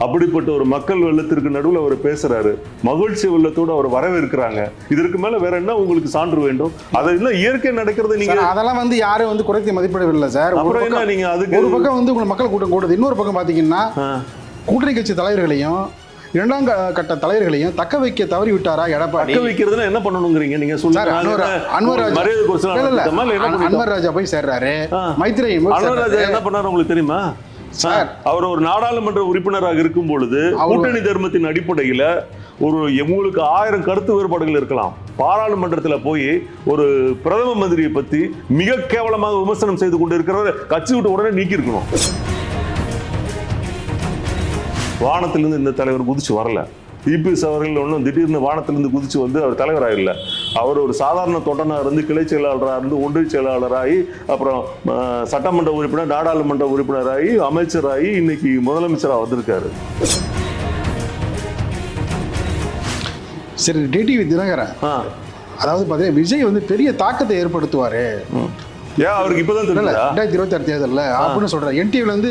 அப்படிப்பட்ட ஒரு மக்கள் வெள்ளத்திற்கு நடுவில் அவர் பேசுறாரு. மகிழ்ச்சி வெள்ளத்தோடு அவர் வரவேற்கிறாங்க. இதற்கு மேல வேற என்ன உங்களுக்கு சான்று வேண்டும்? அதை இன்னும் இயற்கை நடக்கிறது நீங்க? அதெல்லாம் வந்து யாரும் வந்து குறைத்து மதிப்பிடவில்லை சார். அப்புறம் என்ன நீங்க அதுக்கு ஒரு பக்கம் வந்து உங்களுக்கு மக்கள் கூட்டம் கூடுது. இன்னொரு பக்கம் பார்த்தீங்கன்னா ஆ. கூட்டணி கட்சி தலைவர்களையும் இரண்டாம் கட்ட தலைவர்களையும் தக்க வைக்க தவறி விட்டாரா எடப்பாடி? தக்க வைக்கிறதுனா என்ன பண்ணணுங்கிறீங்க? நீங்க சொல்லுங்க அன்வர் அன்வர் ராஜா போய் சேர்றாரு. ஆ. மைத்ரேயி போய் அன்வர் ராஜா. என்ன பண்ணாரு உங்களுக்கு தெரியுமா? சார். அவர் ஒரு நாடாளுமன்ற உறுப்பினராக இருக்கும் பொழுது கூட்டணி தர்மத்தின் அடிப்படையில ஒரு உங்களுக்கு ஆயிரம் கருத்து வேறுபாடுகள் இருக்கலாம். பாராளுமன்றத்துல போய் ஒரு பிரதம மந்திரியை பத்தி மிக கேவலமாக விமர்சனம் செய்து கொண்டு இருக்கிறவர் கட்சி விட்டு உடனே நீக்கி இருக்கணும் வானத்திலிருந்து இந்த தலைவர் குதிச்சு வரல. இபிஎஸ் அவர்கள் ஒன்றும் திடீர்னு வானத்திலிருந்து குதிச்சு வந்து அவர் தலைவராக அவர் ஒரு சாதாரண தொண்டனாக இருந்து கிளை செயலாளராக இருந்து ஒன்றிய செயலாளராகி அப்புறம் சட்டமன்ற உறுப்பினர் நாடாளுமன்ற உறுப்பினராகி அமைச்சராகி இன்னைக்கு முதலமைச்சராக வந்திருக்காரு. சரி டிடிவி தினகரன். அதாவது பார்த்தீங்கன்னா விஜய் வந்து பெரிய தாக்கத்தை ஏற்படுத்துவாரு. ஏன் அவருக்கு இப்பதான் தெரியல ரெண்டாயிரத்தி இருபத்தி ஆறு தேர்தலில் அப்படின்னு சொல்றாரு. என்டிவில இருந்து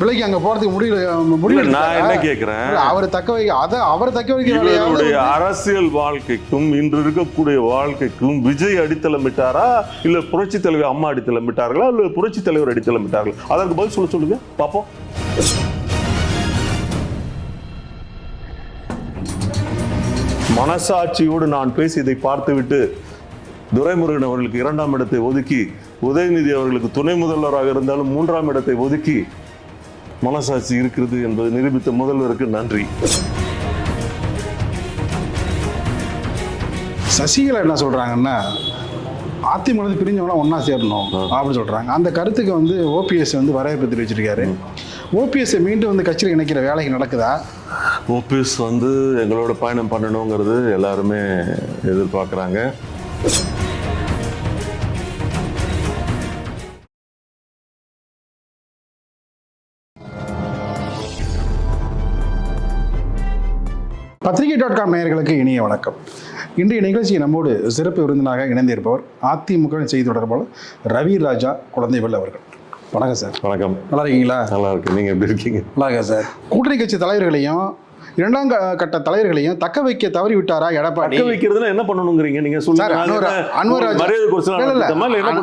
விலைக்கு அங்க போறதுக்கு முடியல முடியல நான் என்ன கேட்கிறேன் அவர் தக்க வைக்க அத அவர் தக்க இவருடைய அரசியல் வாழ்க்கைக்கும் இன்று இருக்கக்கூடிய வாழ்க்கைக்கும் விஜய் அடித்தளமிட்டாரா? இல்ல புரட்சி தலைவர் அம்மா அடித்தளமிட்டார்களா? இல்ல புரட்சி தலைவர் அடித்தளமிட்டார்களா? அதற்கு பதில் சொல்ல சொல்லுங்க பாப்போம். மனசாட்சியோடு நான் பேசி இதை பார்த்துவிட்டு துரைமுருகன் அவர்களுக்கு இரண்டாம் இடத்தை ஒதுக்கி உதயநிதி அவர்களுக்கு துணை முதல்வராக இருந்தாலும் மூன்றாம் இடத்தை ஒதுக்கி மனசாட்சி இருக்கிறது என்பதை நிரூபித்த முதல்வருக்கு நன்றி. சசிகலா என்ன சொல்றாங்கன்னா அதிமுக பிரிஞ்சவங்களாம் ஒண்ணா சேரணும் அப்படின்னு சொல்றாங்க. அந்த கருத்துக்கு வந்து ஓபிஎஸ் வந்து வரவேற்பு தெரிவிச்சிருக்காரு. ஓபிஎஸ் மீண்டும் வந்து கட்சியில் இணைக்கிற வேலைகள் நடக்குதா? ஓபிஎஸ் வந்து எங்களோட பயணம் பண்ணணுங்கிறது எல்லாருமே எதிர்பார்க்குறாங்க. பத்திரிகை டாட் காம் நேயர்களுக்கு இனிய வணக்கம். இன்றைய நிகழ்ச்சி நம்மோடு சிறப்பு விருந்தினராக இணைந்திருப்பவர் அதிமுக செய்தி தொடர்பாளர் ரவி ராஜா குழந்தைகள் அவர்கள். வணக்கம் சார். வணக்கம். நல்லா இருக்கீங்களா? நல்லா இருக்கு நீங்க எப்படி இருக்கீங்க? நல்லா சார். கூட்டணி கட்சி தலைவர்களையும் இரண்டாம் கட்ட தலைவர்களையும் தக்க வைக்க தவறி விட்டாரா எடப்பாடி? தக்க வைக்கிறதுனா என்ன பண்ணணுங்கிறீங்க? நீங்க சொல்லுங்க. அன்வர் ராஜா?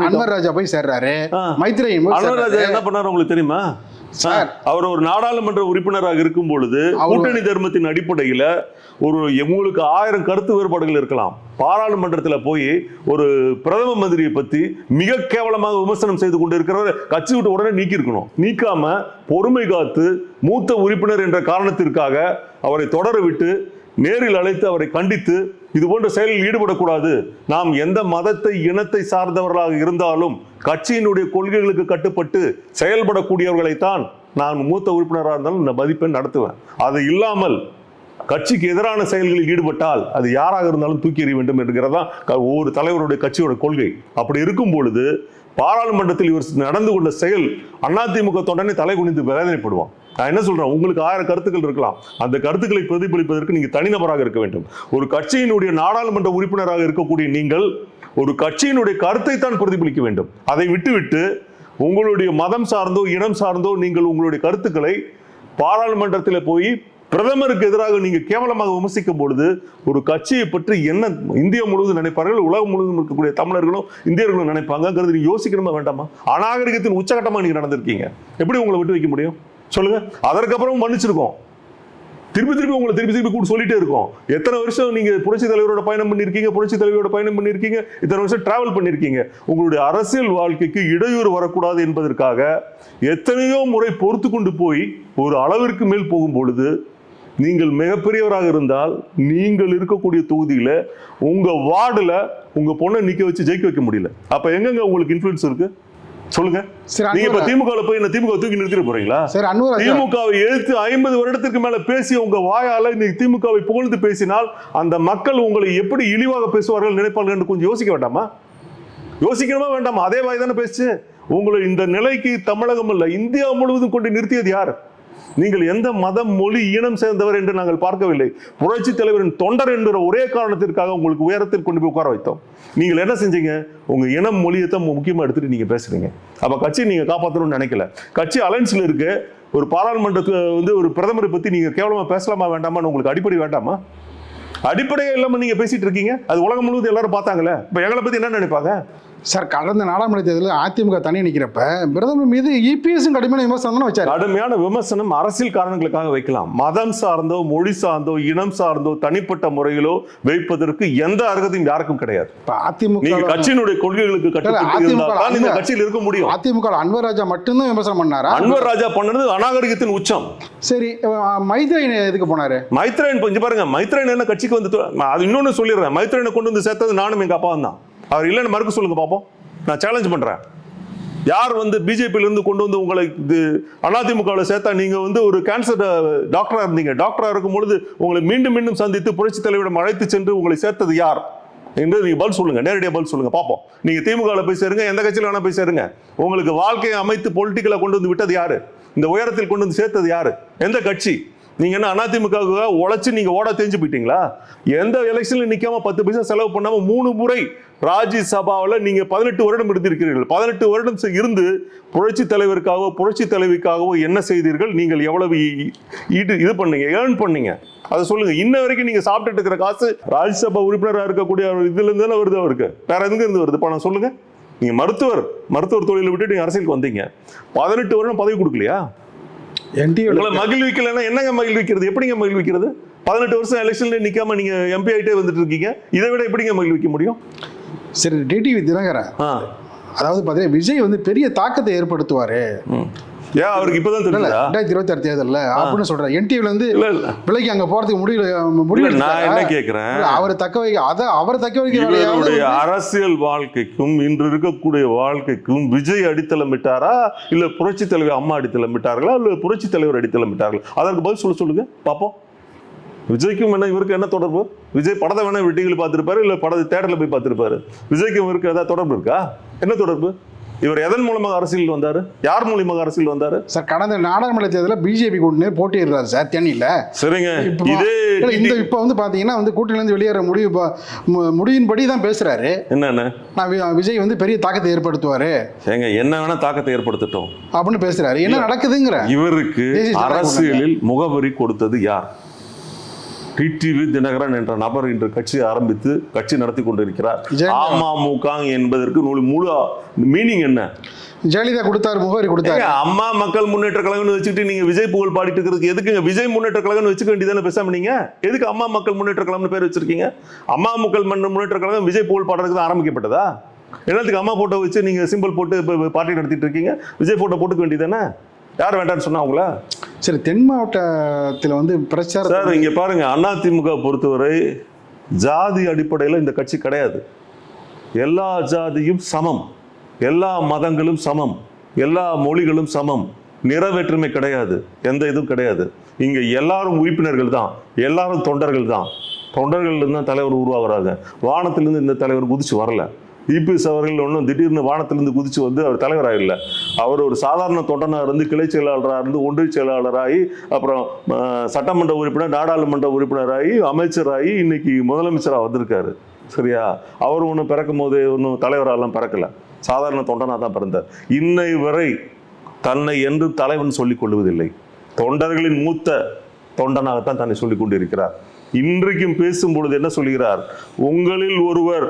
அன்வர் ராஜா போய் சேர்றாரு. ஆ. மைத்ரேயி போய் அன்வர் ராஜா. என்ன பண்ணாரு உங்களுக்கு தெரியுமா? சார். அவர் ஒரு நாடாளுமன்ற உறுப்பினராக இருக்கும் பொழுது கூட்டணி தர்மத்தின் அடிப்படையில ஒரு உங்களுக்கு ஆயிரம் கருத்து வேறுபாடுகள் இருக்கலாம் பாராளுமன்றத்தில் போய் ஒரு பிரதம மந்திரியை பத்தி மிக கேவலமாக விமர்சனம் செய்து கொண்டு இருக்கிறவர் கட்சி விட்டு உடனே நீக்கி இருக்கணும் நீக்காம பொறுமை காத்து மூத்த உறுப்பினர் என்ற காரணத்திற்காக அவரை தொடர விட்டு நேரில் அழைத்து அவரை கண்டித்து இது போன்ற செயலில் ஈடுபடக்கூடாது. நாம் எந்த மதத்தை இனத்தை சார்ந்தவர்களாக இருந்தாலும் கட்சியினுடைய கொள்கைகளுக்கு கட்டுப்பட்டு செயல்படக்கூடியவர்களைத்தான் நான் மூத்த உறுப்பினராக இருந்தாலும் இந்த மதிப்பெண் நடத்துவேன். அது இல்லாமல் கட்சிக்கு எதிரான செயல்களில் ஈடுபட்டால் அது யாராக இருந்தாலும் தூக்கி எறிய வேண்டும் என்கிறதா ஒவ்வொரு தலைவருடைய கட்சியோட கொள்கை. அப்படி இருக்கும் பொழுது பாராளுமன்றத்தில் இவர் நடந்து கொண்ட செயல் அதிமுக தொண்டனை தலை குனிந்து வேதனைப்படுவான். நான் என்ன சொல்றேன்? உங்களுக்கு ஆயிரம் கருத்துக்கள் இருக்கலாம். அந்த கருத்துக்களை பிரதிபலிப்பதற்கு நீங்க தனிநபராக இருக்க வேண்டும். ஒரு கட்சியினுடைய நாடாளுமன்ற உறுப்பினராக இருக்கக்கூடிய நீங்கள் ஒரு கட்சியினுடைய கருத்தை தான் பிரதிபலிக்க வேண்டும். அதை விட்டுவிட்டு உங்களுடைய மதம் சார்ந்தோ இனம் சார்ந்தோ நீங்கள் உங்களுடைய கருத்துக்களை பாராளுமன்றத்தில் போய் பிரதமருக்கு எதிராக நீங்க கேவலமாக விமர்சிக்கும் பொழுது ஒரு கட்சியை பற்றி என்ன இந்தியா முழுவதும் நினைப்பார்கள் உலகம் முழுவதும் இருக்கக்கூடிய தமிழர்களும் இந்தியர்களும் நினைப்பாங்கிறது நீங்க யோசிக்கணுமா வேண்டாமா? அநாகரிகத்தின் உச்சகட்டமா நீங்க நடந்திருக்கீங்க. எப்படி உங்களை விட்டு வைக்க முடியும்? சொல்லுங்க. அதற்கப்புறம் மன்னிச்சிருக்கோம். திருப்பி திருப்பி உங்களை திருப்பி திருப்பி கூட சொல்லிட்டே இருக்கோம். எத்தனை வருஷம் நீங்க புரட்சி தலைவரோட பயணம் பண்ணிருக்கீங்க புரட்சி தலைவரோட பயணம் பண்ணிருக்கீங்க இத்தனை வருஷம் டிராவல் பண்ணிருக்கீங்க உங்களுடைய அரசியல் வாழ்க்கைக்கு இடையூறு வரக்கூடாது என்பதற்காக எத்தனையோ முறை பொறுத்து கொண்டு போய் ஒரு அளவிற்கு மேல் போகும் பொழுது நீங்கள் மிகப்பெரியவராக இருந்தால் நீங்கள் இருக்கக்கூடிய தொகுதியில உங்க வார்டுல உங்க பொண்ணை நிக்க வச்சு ஜெயிக்க வைக்க முடியல. அப்ப எங்கெங்க உங்களுக்கு இன்ஃபுளுன்ஸ் இருக்கு? சொல்லுங்க. நீங்க இப்ப திமுக போய் என்ன திமுக தூக்கி நிறுத்திட போறீங்களா? திமுகவை எதிர்த்து ஐம்பது வருடத்திற்கு மேல பேசி உங்க வாயால இன்னைக்கு திமுகவை புகழ்ந்து பேசினால் அந்த மக்கள் உங்களை எப்படி இழிவாக பேசுவார்கள் நினைப்பார்கள் என்று கொஞ்சம் யோசிக்க வேண்டாமா? யோசிக்கணுமா வேண்டாமா? அதே வாய் தானே பேசுச்சு. உங்களை இந்த நிலைக்கு தமிழகம் இல்ல இந்தியா முழுவதும் கொண்டு நிறுத்தியது யார்? நீங்கள் எந்த மதம் மொழி இனம் சேர்ந்தவர் என்று நாங்கள் பார்க்கவில்லை. புரட்சி தலைவரின் தொண்டர் என்ற ஒரே காரணத்திற்காக உங்களுக்கு உயரத்தில் கொண்டு போய் உட்கார வைத்தோம். நீங்கள் என்ன செஞ்சீங்க? உங்க இனம் மொழியை தான் முக்கியமாக எடுத்துட்டு நீங்க பேசுறீங்க. அப்ப கட்சி நீங்க காப்பாற்றணும்னு நினைக்கல. கட்சி அலைன்ஸ்ல இருக்கு. ஒரு பாராளுமன்றத்துக்கு வந்து ஒரு பிரதமரை பத்தி நீங்க கேவலமா பேசலாமா வேண்டாமான்னு உங்களுக்கு அடிப்படை வேண்டாமா? அடிப்படையே இல்லாம நீங்க பேசிட்டு இருக்கீங்க. அது உலகம் முழுவதும் எல்லாரும் பார்த்தாங்களே. இப்ப எங்களை பத்தி என்ன நினைப்பாங்க? சார் கடந்த நாடாளுமன்ற தேர்தலில் அதிமுக தனி நிற்கிறப்ப பிரதமர் மீது இபிஎஸும் கடுமையான விமர்சனம் வச்சாரு. கடுமையான விமர்சனம் அரசியல் காரணங்களுக்காக வைக்கலாம். மதம் சார்ந்தோ மொழி சார்ந்தோ இனம் சார்ந்தோ தனிப்பட்ட முறையிலோ வைப்பதற்கு எந்த அர்ஹதையும் யாருக்கும் கிடையாது. அதிமுக கட்சியினுடைய கொள்கைகளுக்கு இந்த கட்சியில் இருக்க முடியும். அதிமுக அன்வர் ராஜா மட்டும்தான் விமர்சனம் பண்ணாரா? அன்வர் ராஜா பண்ணது அநாகரிகத்தின் உச்சம். சரி அஹ், மைத்ரேயன் எதுக்கு போனாரு? மைத்ரேயன் கொஞ்சம் பாருங்க மைத்ரேயன் என்ன கட்சிக்கு வந்து அது இன்னொன்னு சொல்லிடுறேன். மைத்ரேயனை கொண்டு வந்து சேர்த்தது நானும் எங்க அப்பாவும் தான். அவர் இல்லைன்னு மறுக்க சொல்லுங்க பார்ப்போம் நான் சேலஞ்ச் பண்றேன். யார் வந்து பிஜேபியிலேருந்து கொண்டு வந்து உங்களை இது அதிமுகவில் சேர்த்தா நீங்கள் வந்து ஒரு கேன்சர் டாக்டராக இருந்தீங்க. டாக்டராக இருக்கும் பொழுது உங்களை மீண்டும் மீண்டும் சந்தித்து புரட்சி தலைவரிடம் அழைத்து சென்று உங்களை சேர்த்தது யார்? என்று நீங்கள் பதில் சொல்லுங்கள் நேரடியாக பதில் சொல்லுங்கள் பார்ப்போம் நீங்கள் திமுகவில் போய் சேருங்க எந்த கட்சியில் வேணால் போய் சேருங்க. உங்களுக்கு வாழ்க்கையை அமைத்து பொலிட்டிக்கலை கொண்டு வந்து விட்டது யார்? இந்த உயரத்தில் கொண்டு வந்து சேர்த்தது யார்? எந்த கட்சி? நீங்கள் என்ன அதிமுகவுக்காக உழைச்சி நீங்கள் ஓட தெரிஞ்சு போயிட்டீங்களா? எந்த எலெக்ஷனில் நிற்காம பத்து பைசா செலவு பண்ணாமல் மூணு முறை ராஜ்யசபாவில் நீங்கள் பதினெட்டு வருடம் இருந்திருக்கிறீர்கள் பதினெட்டு வருடம் இருந்து புரட்சி தலைவருக்காகவோ புரட்சி தலைவிக்காகவோ என்ன செய்தீர்கள்? நீங்கள் எவ்வளவு ஈடு இது பண்ணீங்க ஏர்ன் பண்ணீங்க. அதை சொல்லுங்க. இன்ன வரைக்கும் நீங்க சாப்பிட்டுட்டு இருக்கிற காசு ராஜ்யசபா உறுப்பினராக இருக்கக்கூடிய ஒரு இதுல இருந்து தானே வருது அவருக்கு. வேற எங்க இருந்து வருது? பணம் சொல்லுங்க. நீங்க மருத்துவர் மருத்துவர் தொழிலை விட்டு நீங்க அரசியலுக்கு வந்தீங்க. பதினெட்டு வருடம் பதவி கொடுக்கலையா? என்டிஏ மகிழ்விக்கலைன்னா என்னங்க மகிழ்விக்கிறது எப்படிங்க மகிழ்விக்கிறது பதினெட்டு வருஷம் எலெக்ஷன்ல நிக்காம நீங்க எம்பி ஆயிட்டே வந்துட்டு இருக்கீங்க. இதை விட எப்படிங்க மகிழ்விக்க முடியும்? சரி டிடிவி தினகரன். அதாவது பார்த்தீங்கன்னா விஜய் வந்து பெரிய தாக்கத்தை ஏற்படுத்துவாரு. ஏன் அவருக்கு இப்பதான் தெரியுதா ரெண்டாயிரத்தி இருபத்தி ஆறு தேர்தலில் அப்படின்னு சொல்றேன் என்டிவில இருந்து விலைக்கு அங்க போறதுக்கு முடியல முடிவு நான் என்ன கேக்குறேன்? அவர் தக்க வைக்க அத அவர் தக்க வைக்க அரசியல் வாழ்க்கைக்கும் இன்று இருக்கக்கூடிய வாழ்க்கைக்கும் விஜய் அடித்தளமிட்டாரா? இல்ல புரட்சி தலைவர் அம்மா அடித்தளமிட்டார்களா? இல்ல புரட்சி தலைவர் அடித்தளமிட்டார்களா? அதற்கு பதில் சொல்ல சொல்லுங்க பாப்போம். விஜய்க்கும் என்ன இவருக்கு என்ன தொடர்பு? விஜய் படத்தை வேணா வெட்டிகள் பார்த்திருப்பாரு இல்ல படத்தை தேட்டர்ல போய் பார்த்திருப்பாரு. விஜய்க்கும் இவருக்கு ஏதாவது தொடர்பு இருக்கா? என்ன தொடர்பு? இவர் எதன் மூலமாக அரசியல் வந்தாரு? யார் மூலியமாக அரசியல் வந்தாரு? சார் கடந்த நாடாளுமன்ற தேர்தலில் பிஜேபி கூட்டணி போட்டியிடுறாரு சார் தேனியில். சரிங்க. இதே இந்த இப்போ வந்து பார்த்தீங்கன்னா வந்து கூட்டணியிலேருந்து வெளியேற முடிவு முடிவின்படி தான் பேசுறாரு. என்னென்ன? நான் விஜய் வந்து பெரிய தாக்கத்தை ஏற்படுத்துவாரு. ஏங்க என்ன வேணா தாக்கத்தை ஏற்படுத்தட்டும். அப்படின்னு பேசுறாரு. என்ன நடக்குதுங்கிற இவருக்கு அரசியலில் முகவரி கொடுத்தது யார்? டிடிவி தினகரன் என்ற நபர் இன்று கட்சி ஆரம்பித்து கட்சி நடத்தி கொண்டிருக்கிறார். அமமுக என்பதற்கு முழு மீனிங் என்ன? ஜெயலலிதா கொடுத்தாரு முகவரி கொடுத்தாரு. அம்மா மக்கள் முன்னேற்ற கழகம்னு வச்சுக்கிட்டு நீங்க விஜய் புகழ் பாடிட்டு இருக்கிறதுக்கு எதுக்குங்க விஜய் முன்னேற்ற கழகம்னு வச்சுக்க வேண்டியதானே பேசாம நீங்க? எதுக்கு அம்மா மக்கள் முன்னேற்ற கழகம்னு பேர் வச்சிருக்கீங்க? அம்மா மக்கள் முன்னேற்ற கழகம் விஜய் புகழ் பாடுறதுக்கு தான் ஆரம்பிக்கப்பட்டதா? என்னத்துக்கு அம்மா போட்டோ வச்சு நீங்க சிம்பிள் போட்டு பார்ட்டி நடத்திட்டு இருக்கீங்க. விஜய் போட்டோ போட்டுக்க வேண்டியதானே? யார் வேண்டாம்னு சொன்னா உங்கள? சரி தென் மாவட்டத்தில் வந்து பிரச்சாரம் சார் இங்கே பாருங்க அதிமுக பொறுத்தவரை ஜாதி அடிப்படையில் இந்த கட்சி கிடையாது. எல்லா ஜாதியும் சமம். எல்லா மதங்களும் சமம். எல்லா மொழிகளும் சமம். நிறவேற்றுமை கிடையாது. எந்த இதுவும் கிடையாது. இங்கே எல்லாரும் உறுப்பினர்கள் தான். எல்லாரும் தொண்டர்கள் தான். தொண்டர்கள் தான் தலைவர் உருவாகுறாங்க வானத்திலிருந்து இந்த தலைவர் குதிச்சு வரல. இபிஎஸ் அவர்கள் ஒன்றும் திடீர்னு வானத்திலிருந்து குதிச்சு வந்து அவர் தலைவராக இல்லை அவர் ஒரு சாதாரண தொண்டனாக இருந்து கிளை செயலாளராக இருந்து ஒன்றிய செயலாளராகி அப்புறம் சட்டமன்ற உறுப்பினர் நாடாளுமன்ற உறுப்பினராகி அமைச்சராகி இன்னைக்கு முதலமைச்சராக வந்திருக்காரு. சரியா? அவர் ஒன்றும் பிறக்கும் போது ஒன்றும் தலைவராகலாம் பிறக்கல. சாதாரண தொண்டனாக தான் பிறந்தார். இன்னை வரை தன்னை என்று தலைவன் சொல்லிக் கொள்வதில்லை. தொண்டர்களின் மூத்த தொண்டனாகத்தான் தன்னை சொல்லிக் கொண்டிருக்கிறார். இன்றைக்கும் பேசும் பொழுது என்ன சொல்கிறார் உங்களில் ஒருவர்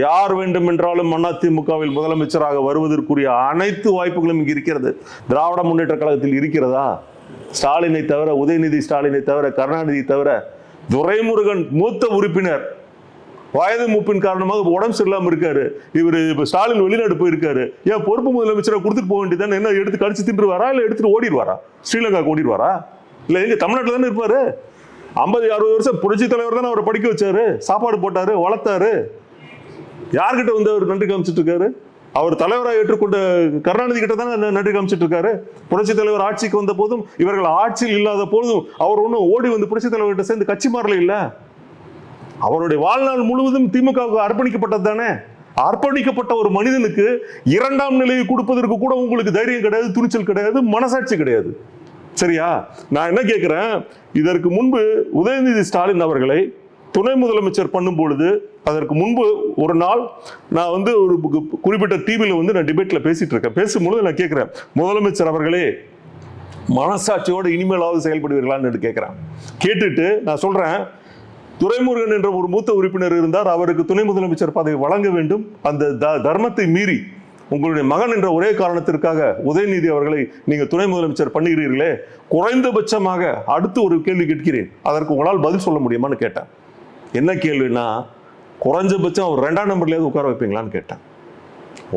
யார் வேண்டுமென்றாலும் அதிமுகவில் முதலமைச்சராக வருவதற்குரிய அனைத்து வாய்ப்புகளும் இங்கு இருக்கிறது. திராவிட முன்னேற்ற கழகத்தில் இருக்கிறதா? ஸ்டாலினை தவிர உதயநிதி ஸ்டாலினை தவிர கருணாநிதி தவிர துரைமுருகன் மூத்த உறுப்பினர் வயது மூப்பின் காரணமாக உடம்பு சரியில்லாமல் இருக்காரு. இவர் இப்போ ஸ்டாலின் வெளிநாடு போயிருக்காரு. ஏன் பொறுப்பு முதலமைச்சரை கொடுத்துட்டு போக வேண்டியதானே என்ன எடுத்து கடிச்சு தின்றுவாரா இல்லை எடுத்துட்டு ஓடிடுவாரா? ஸ்ரீலங்கா ஓடிடுவாரா? இல்லை எங்க தமிழ்நாட்டில் தானே இருப்பாரு. ஐம்பது அறுபது வருஷம் புரட்சி தலைவர் தானே அவரை படிக்க வச்சாரு. சாப்பாடு போட்டாரு வளர்த்தாரு. யார்கிட்ட வந்து அவர் நன்றி காமிச்சிட்டு இருக்காரு அவர் தலைவராக ஏற்றுக்கொண்ட கருணாநிதி கிட்ட தானே நன்றி காமிச்சிட்டு இருக்காரு புரட்சி தலைவர் ஆட்சிக்கு வந்த போதும் இவர்கள் ஆட்சியில் இல்லாத போதும் அவர் ஒன்றும் ஓடி வந்து புரட்சி தலைவர்கிட்ட சேர்ந்து கட்சி மாறல இல்ல? அவருடைய வாழ்நாள் முழுவதும் திமுகவுக்கு அர்ப்பணிக்கப்பட்டது தானே? அர்ப்பணிக்கப்பட்ட ஒரு மனிதனுக்கு இரண்டாம் நிலையை கொடுப்பதற்கு கூட உங்களுக்கு தைரியம் கிடையாது துணிச்சல் கிடையாது மனசாட்சி கிடையாது. சரியா? நான் என்ன கேட்கிறேன் இதற்கு முன்பு உதயநிதி ஸ்டாலின் அவர்களை துணை முதலமைச்சர் பண்ணும் பொழுது அதற்கு முன்பு ஒரு நாள் நான் வந்து ஒரு குறிப்பிட்ட டிவியில் வந்து நான் டிபேட்ல பேசிட்டு இருக்கேன். பேசும்பொழுது நான் கேட்குறேன் முதலமைச்சர் அவர்களே மனசாட்சியோடு இனிமேலாவது செயல்படுவீர்களான்னு கேட்குறேன். கேட்டுட்டு நான் சொல்றேன் துரைமுருகன் என்ற ஒரு மூத்த உறுப்பினர் இருந்தார். அவருக்கு துணை முதலமைச்சர் பதவி வழங்க வேண்டும். அந்த த- தர்மத்தை மீறி உங்களுடைய மகன் என்ற ஒரே காரணத்திற்காக உதயநிதி அவர்களை நீங்கள் துணை முதலமைச்சர் பண்ணுகிறீர்களே குறைந்தபட்சமாக அடுத்து ஒரு கேள்வி கேட்கிறேன். அதற்கு உங்களால் பதில் சொல்ல முடியுமான்னு கேட்டேன். என்ன கேள்வினா குறைஞ்சபட்சம் அவர் ரெண்டாம் நம்பர்லேயாவது உட்கார வைப்பீங்களான்னு கேட்டேன்.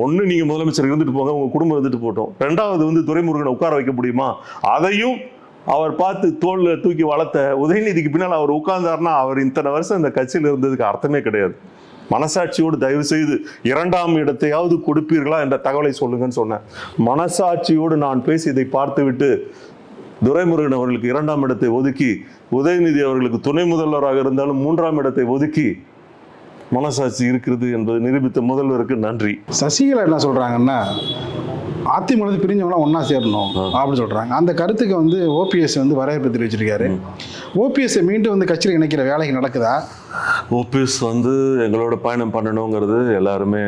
ஒன்று நீங்கள் முதலமைச்சர் இருந்துட்டு போங்க உங்கள் குடும்பம் இருந்துட்டு போட்டோம் ரெண்டாவது வந்து துரைமுருகனை உட்கார வைக்க முடியுமா? அதையும் அவர் பார்த்து தோல்ல தூக்கி வளர்த்த உதயநிதிக்கு பின்னால் அவர் உட்கார்ந்தார்னா அவர் இத்தனை வருஷம் இந்த கட்சியில் இருந்ததுக்கு அர்த்தமே கிடையாது. மனசாட்சியோடு தயவு செய்து இரண்டாம் இடத்தையாவது கொடுப்பீர்களா என்ற தகவலை சொல்லுங்கன்னு சொன்னேன். மனசாட்சியோடு நான் பேசி இதை பார்த்துவிட்டு துரைமுருகன் அவர்களுக்கு இரண்டாம் இடத்தை ஒதுக்கி உதயநிதி அவர்களுக்கு துணை முதல்வராக இருந்தாலும் மூன்றாம் இடத்தை ஒதுக்கி மனசாட்சி இருக்கிறது என்பதை நிரூபித்த முதல்வருக்கு நன்றி. சசிகலா என்ன சொல்றாங்கன்னா அதிமுக பிரிஞ்சவங்களாம் ஒண்ணா சேரணும் அப்படின்னு சொல்றாங்க. அந்த கருத்துக்கு வந்து ஓபிஎஸ் வந்து வரவேற்பு தெரிவிச்சிருக்காரு. ஓபிஎஸ் மீண்டும் வந்து கட்சியில் இணைக்கிற வேலைக்கு நடக்குதா? ஓபிஎஸ் வந்து எங்களோட பயணம் பண்ணணுங்கிறது எல்லாருமே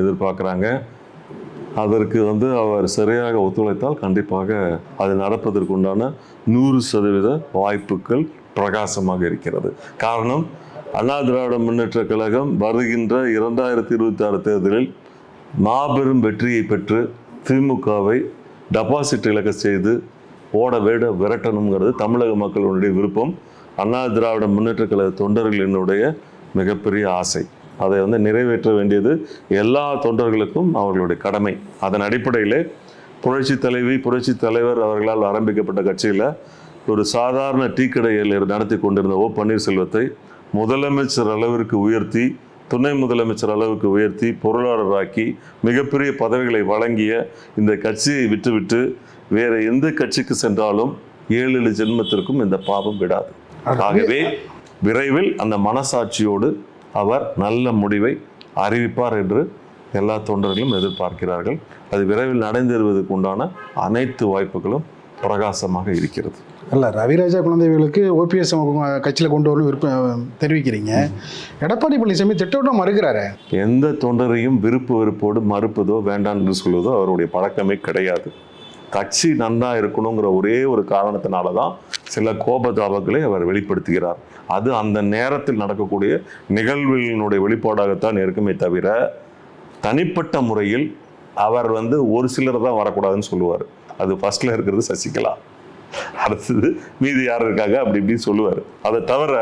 எதிர்பார்க்குறாங்க. அதற்கு வந்து அவர் சரியாக ஒத்துழைத்தால் கண்டிப்பாக அது நடப்பதற்குண்டான நூறு சதவீத வாய்ப்புகள் பிரகாசமாக இருக்கிறது. காரணம் அண்ணா திராவிட முன்னேற்ற கழகம் வருகின்ற இரண்டாயிரத்தி இருபத்தி ஆறு தேர்தலில் மாபெரும் வெற்றியை பெற்று திமுகவை டெபாசிட் இழக்க செய்து ஓட வேட விரட்டணுங்கிறது தமிழக மக்களுடைய விருப்பம். அண்ணா திராவிட முன்னேற்ற கழக தொண்டர்களினுடைய மிகப்பெரிய ஆசை. அதை வந்து நிறைவேற்ற வேண்டியது எல்லா தொண்டர்களுக்கும் அவர்களுடைய கடமை. அதன் அடிப்படையிலே புரட்சி தலைவி புரட்சி தலைவர் அவர்களால் ஆரம்பிக்கப்பட்ட கட்சியில் ஒரு சாதாரண டீ கடையில் நடத்தி கொண்டிருந்த ஓ பன்னீர்செல்வத்தை முதலமைச்சர் அளவிற்கு உயர்த்தி துணை முதலமைச்சர் அளவுக்கு உயர்த்தி பொருளாளராக்கி மிகப்பெரிய பதவிகளை வழங்கிய இந்த கட்சியை விட்டுவிட்டு வேற எந்த கட்சிக்கு சென்றாலும் ஏழு ஏழு ஜென்மத்திற்கும் இந்த பாவம் விடாது. ஆகவே விரைவில் அந்த மனசாட்சியோடு அவர் நல்ல முடிவை அறிவிப்பார் என்று எல்லா தொண்டர்களும் எதிர்பார்க்கிறார்கள். அது விரைவில் நடந்தேறுவதற்கு உண்டான அனைத்து வாய்ப்புகளும் பிரகாசமாக இருக்கிறது. அல்ல ரவிராஜா குழந்தைகளுக்கு ஓபிஎஸ் கட்சியில் கொண்டு வரணும் விருப்பம் தெரிவிக்கிறீங்க. எடப்பாடி பழனிசாமி திட்டவட்டம் மறுக்கிறாரு. எந்த தொண்டரையும் விருப்பு வெறுப்போடு மறுப்பதோ வேண்டாம் என்று சொல்வதோ அவருடைய பழக்கமே கிடையாது. கட்சி நன்றா இருக்கணுங்கிற ஒரே ஒரு காரணத்தினால தான் சில கோபதாபங்களை அவர் வெளிப்படுத்துகிறார். அது அந்த நேரத்தில் நடக்கக்கூடிய நிகழ்வுகளினுடைய வெளிப்பாடாகத்தான் இருக்குமே தவிர தனிப்பட்ட முறையில் அவர் வந்து ஒரு சிலர் தான் வரக்கூடாதுன்னு சொல்லுவார். அது ஃபர்ஸ்ட்ல இருக்கிறது சசிகலா. அடுத்தது மீதி யார் இருக்காங்க? அப்படி இப்படின்னு சொல்லுவார். அதை தவிர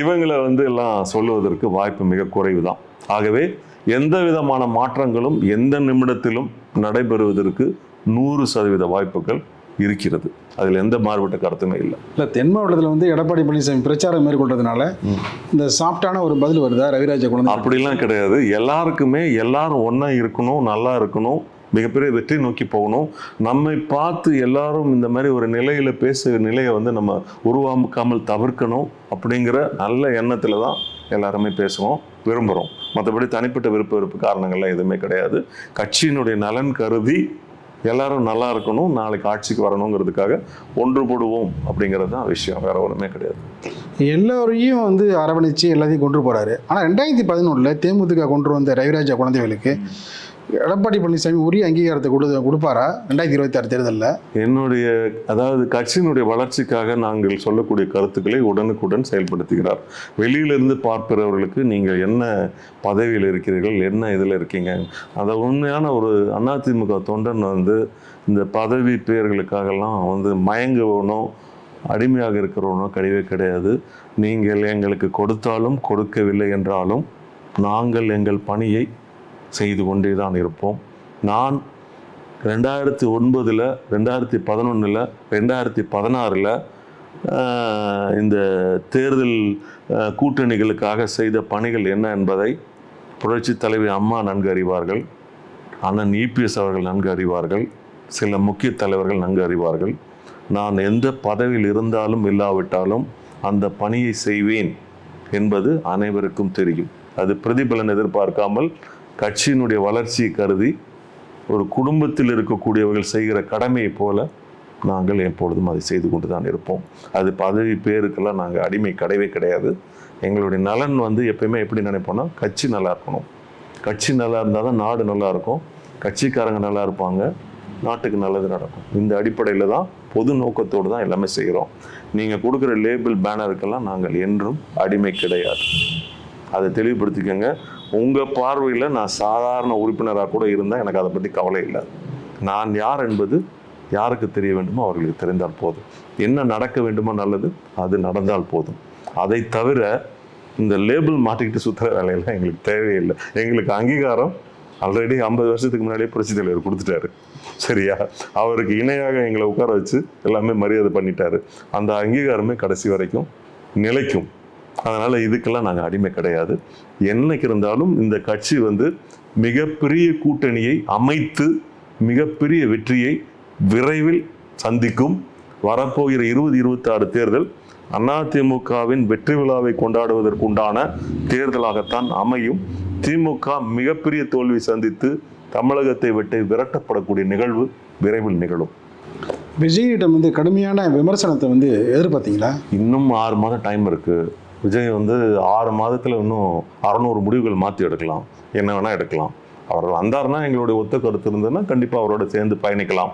இவங்களை வந்து எல்லாம் சொல்லுவதற்கு வாய்ப்பு மிக குறைவு தான் ஆகவே எந்த விதமான மாற்றங்களும் எந்த நிமிடத்திலும் நடைபெறுவதற்கு நூறு சதவீத வாய்ப்புகள் இருக்கிறது. அதில் எந்த மாறுபட்ட கருத்துமே இல்லை. இல்லை தென் மாவட்டத்தில் வந்து எடப்பாடி பழனிசாமி பிரச்சாரம் மேற்கொண்டதுனால இந்த சாஃப்டான ஒரு பதில் வருதா? ரவிராஜா குழந்தை? அப்படிலாம் கிடையாது. எல்லாருக்குமே எல்லாரும் ஒன்றா இருக்கணும் நல்லா இருக்கணும் மிகப்பெரிய வெற்றி நோக்கி போகணும். நம்மை பார்த்து எல்லாரும் இந்த மாதிரி ஒரு நிலையில பேசுகிற நிலையை வந்து நம்ம உருவாக்காமல் தவிர்க்கணும் அப்படிங்கிற நல்ல எண்ணத்துல தான் எல்லாருமே பேசுவோம் விரும்புகிறோம் மற்றபடி தனிப்பட்ட விருப்ப வெறுப்பு காரணங்கள்லாம் எதுவுமே கிடையாது. கட்சியினுடைய நலன் கருதி எல்லாரும் நல்லா இருக்கணும் நாளைக்கு ஆட்சிக்கு வரணுங்கிறதுக்காக ஒன்றுபடுவோம் அப்படிங்கிறது தான் விஷயம் வேற ஒன்றுமே கிடையாது. எல்லோரையும் வந்து அரவணைச்சு எல்லாத்தையும் கொண்டு போறாரு. ஆனால் ரெண்டாயிரத்தி பதினொன்றில் தேமுதிக கொண்டு வந்த ரவிராஜா குழந்தைகளுக்கு எடப்பாடி பழனிசாமி உரிய அங்கீகாரத்தை கொடு கொடுப்பாரா? ரெண்டாயிரத்தி இருபத்தி ஆறு தேர்தலில்? என்னுடைய அதாவது கட்சியினுடைய வளர்ச்சிக்காக நாங்கள் சொல்லக்கூடிய கருத்துக்களை உடனுக்குடன் செயல்படுத்துகிறார். வெளியிலிருந்து பார்ப்பவர்களுக்கு நீங்கள் என்ன பதவியில் இருக்கிறீர்கள் என்ன இதில் இருக்கீங்க? அதை உண்மையான ஒரு அதிமுக தொண்டன் வந்து இந்த பதவி பெயர்களுக்காகலாம் வந்து மயங்குவனோ அடிமையாக இருக்கிறவனோ கிடையவே கிடையாது. நீங்கள் எங்களுக்கு கொடுத்தாலும் கொடுக்கவில்லை என்றாலும் நாங்கள் எங்கள் பணியை செய்து கொண்டே தான் இருப்போம். நான் ரெண்டாயிரத்தி ஒன்பதில் ரெண்டாயிரத்தி பதினொன்றில் ரெண்டாயிரத்தி பதினாறில் இந்த தேர்தல் கூட்டணிகளுக்காக செய்த பணிகள் என்ன என்பதை புரட்சி தலைவி அம்மா நன்கு அறிவார்கள். அண்ணன் இபிஎஸ் அவர்கள் நன்கு அறிவார்கள். சில முக்கிய தலைவர்கள் நன்கு அறிவார்கள். நான் எந்த பதவியில் இருந்தாலும் இல்லாவிட்டாலும் அந்த பணியை செய்வேன் என்பது அனைவருக்கும் தெரியும். அது பிரதிபலன் எதிர்பார்க்காமல் கட்சியினுடைய வளர்ச்சியை கருதி ஒரு குடும்பத்தில் இருக்கக்கூடியவர்கள் செய்கிற கடமையை போல நாங்கள் எப்பொழுதும் அதை செய்து கொண்டு தான் இருப்போம். அது பதவி பேருக்கெல்லாம் நாங்கள் அடிமை கிடையவே கிடையாது. எங்களுடைய நலன் வந்து எப்பயுமே எப்படி நினைப்போம்னா கட்சி நல்லா இருக்கணும். கட்சி நல்லா இருந்தால் தான் நாடு நல்லா இருக்கும். கட்சிக்காரங்க நல்லா இருப்பாங்க. நாட்டுக்கு நல்லது நடக்கும். இந்த அடிப்படையில் தான் பொது நோக்கத்தோடு தான் எல்லாமே செய்கிறோம். நீங்கள் கொடுக்குற லேபிள் பேனருக்கெல்லாம் நாங்கள் என்றும் அடிமை கிடையாது. அதை தெளிவுபடுத்திக்கோங்க. உங்கள் பார்வையில் நான் சாதாரண உறுப்பினராக கூட இருந்தால் எனக்கு அதை பற்றி கவலை இல்லை. நான் யார் என்பது யாருக்கு தெரிய வேண்டுமோ அவர்களுக்கு தெரிந்தால் போதும். என்ன நடக்க வேண்டுமோ நல்லது அது நடந்தால் போதும். அதை தவிர இந்த லேபிள் மாட்டிக்கிட்டு சுற்றுற வேலையெல்லாம் எங்களுக்கு தேவையில்லை எங்களுக்கு அங்கீகாரம் ஆல்ரெடி ஐம்பது வருஷத்துக்கு முன்னாடியே புரட்சி தலைவர் கொடுத்துட்டாரு. சரியா? அவருக்கு இணையாக எங்களை உட்கார வச்சு எல்லாமே மரியாதை பண்ணிட்டாரு. அந்த அங்கீகாரமே கடைசி வரைக்கும் நிலைக்கும். அதனால் இதுக்கெல்லாம் நாங்கள் அடிமை கிடையாது. என்னைக்கு இருந்தாலும் இந்த கட்சி வந்து மிகப்பெரிய கூட்டணியை அமைத்து மிகப்பெரிய வெற்றியை விரைவில் சந்திக்கும். வரப்போகிற இருபது இருபத்தாறு தேர்தல் அதிமுகவின் வெற்றி விழாவை கொண்டாடுவதற்குண்டான தேர்தலாகத்தான் அமையும். திமுக மிகப்பெரிய தோல்வி சந்தித்து தமிழகத்தை விட்டு விரட்டப்படக்கூடிய நிகழ்வு விரைவில் நிகழும். விஜயிடம் வந்து கடுமையான விமர்சனத்தை வந்து எதிர்பார்த்தீங்களா? இன்னும் ஆறு மாதம் டைம் இருக்கு. விஜய் வந்து ஆறு மாதத்தில் இன்னும் அறநூறு முடிவுகள் மாற்றி எடுக்கலாம். என்ன வேணால் எடுக்கலாம். அவர் வந்தார்னா எங்களுடைய ஒத்த கருத்து இருந்ததுன்னா கண்டிப்பாக அவரோட சேர்ந்து பயணிக்கலாம்.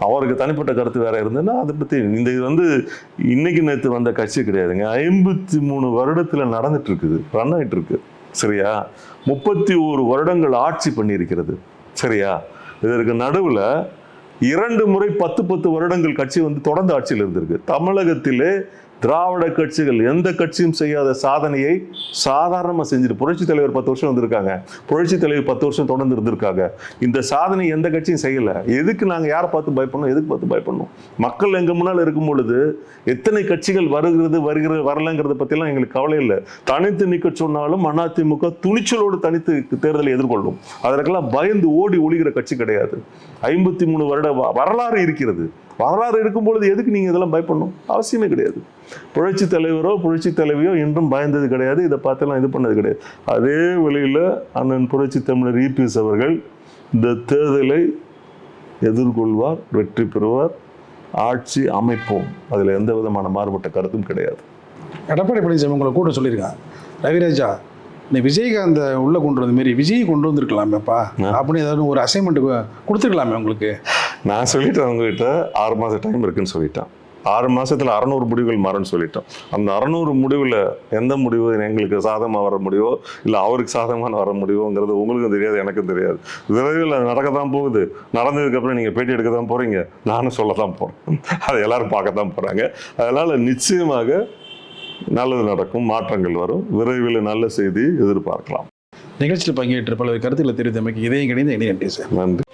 அவருக்கு தனிப்பட்ட கருத்து வேற இருந்ததுன்னா அதை பற்றி இந்த இது வந்து இன்னைக்கு நேற்று வந்த கட்சி கிடையாதுங்க. ஐம்பத்தி மூணு வருடத்தில் நடந்துட்டு இருக்குது. ரன் ஆகிட்டு இருக்கு. சரியா? முப்பத்தி ஒரு வருடங்கள் ஆட்சி பண்ணியிருக்கிறது. சரியா? இதற்கு நடுவில் இரண்டு முறை பத்து பத்து வருடங்கள் கட்சி வந்து தொடர்ந்து ஆட்சியில் இருந்திருக்கு. தமிழகத்திலே திராவிட கட்சிகள் எந்த கட்சியும் செய்யாத சாதனையை சாதாரணமாக செஞ்சுட்டு புரட்சி தலைவர் பத்து வருஷம் வந்திருக்காங்க. புரட்சி தலைவர் பத்து வருஷம் தொடர்ந்து இருந்திருக்காங்க. இந்த சாதனை எந்த கட்சியும் செய்யலை. எதுக்கு நாங்கள் யாரை பார்த்து பயப்படணும்? எதுக்கு பார்த்து பயப்படணும்? மக்கள் எங்க முன்னால் இருக்கும் பொழுது எத்தனை கட்சிகள் வருகிறது வருகிறது வரலங்கிறத பற்றிலாம் எங்களுக்கு கவலை இல்லை. தனித்து நிற்க சொன்னாலும் அதிமுக துணிச்சலோடு தனித்து தேர்தலை எதிர்கொள்ளும். அதற்கெல்லாம் பயந்து ஓடி ஒழிகிற கட்சி கிடையாது. ஐம்பத்தி மூணு வருட வ- வரலாறு இருக்கிறது. வரலாறு இருக்கும் பொழுது எதுக்கு நீங்கள் இதெல்லாம் பயப்படணும்? அவசியமே கிடையாது. புரட்சி தலைவரோ புரட்சி தலைவியோ இன்றும் பயந்தது கிடையாது. இதை பார்த்தெல்லாம் இது பண்ணது கிடையாது. அதே வழியில் அண்ணன் புரட்சி தமிழர் இபிஎஸ் அவர்கள் இந்த தேர்தலை எதிர்கொள்வார் வெற்றி பெறுவார். ஆட்சி அமைப்போம். அதில் எந்த விதமான மாறுபட்ட கருத்தும் கிடையாது. எடப்பாடி பழனிசாமி உங்களை கூட சொல்லியிருக்கான் ரவிராஜா நீ விஜயகாந்த உள்ள கொண்டு வந்த மாரி விஜய் கொண்டு வந்திருக்கலாமேப்பா. அப்படின்னு ஏதாவது ஒரு அசைன்மெண்ட் கொடுத்துருக்கலாமே உங்களுக்கு? நான் சொல்லிட்டேன் அவங்ககிட்ட ஆறு மாதம் டைம் இருக்குன்னு சொல்லிட்டேன். ஆறு மாசத்துல அறநூறு முடிவுகள் மாறும்னு சொல்லிட்டோம் அந்த அறநூறு முடிவில் எந்த முடிவு எங்களுக்கு சாதகமாக வர முடிவோ இல்லை அவருக்கு சாதகமான வர முடிவோங்கிறது உங்களுக்கும் தெரியாது எனக்கும் தெரியாது. விரைவில் நடக்க தான் போகுது. நடந்ததுக்கப்புறம் நீங்கள் பேட்டி எடுக்க தான் போகிறீங்க நானும் சொல்ல தான் போகிறேன் அதை எல்லாரும் பார்க்க தான் போகிறாங்க அதனால் நிச்சயமாக நல்லது நடக்கும் மாற்றங்கள் வரும். விரைவில் நல்ல செய்தி எதிர்பார்க்கலாம். நிகழ்ச்சியில் பங்கேற்று பல்வேறு கருத்துக்களை தெரிவித்தமைக்கு இதையும் கிடையாது இணைய நன்றி சார். நன்றி.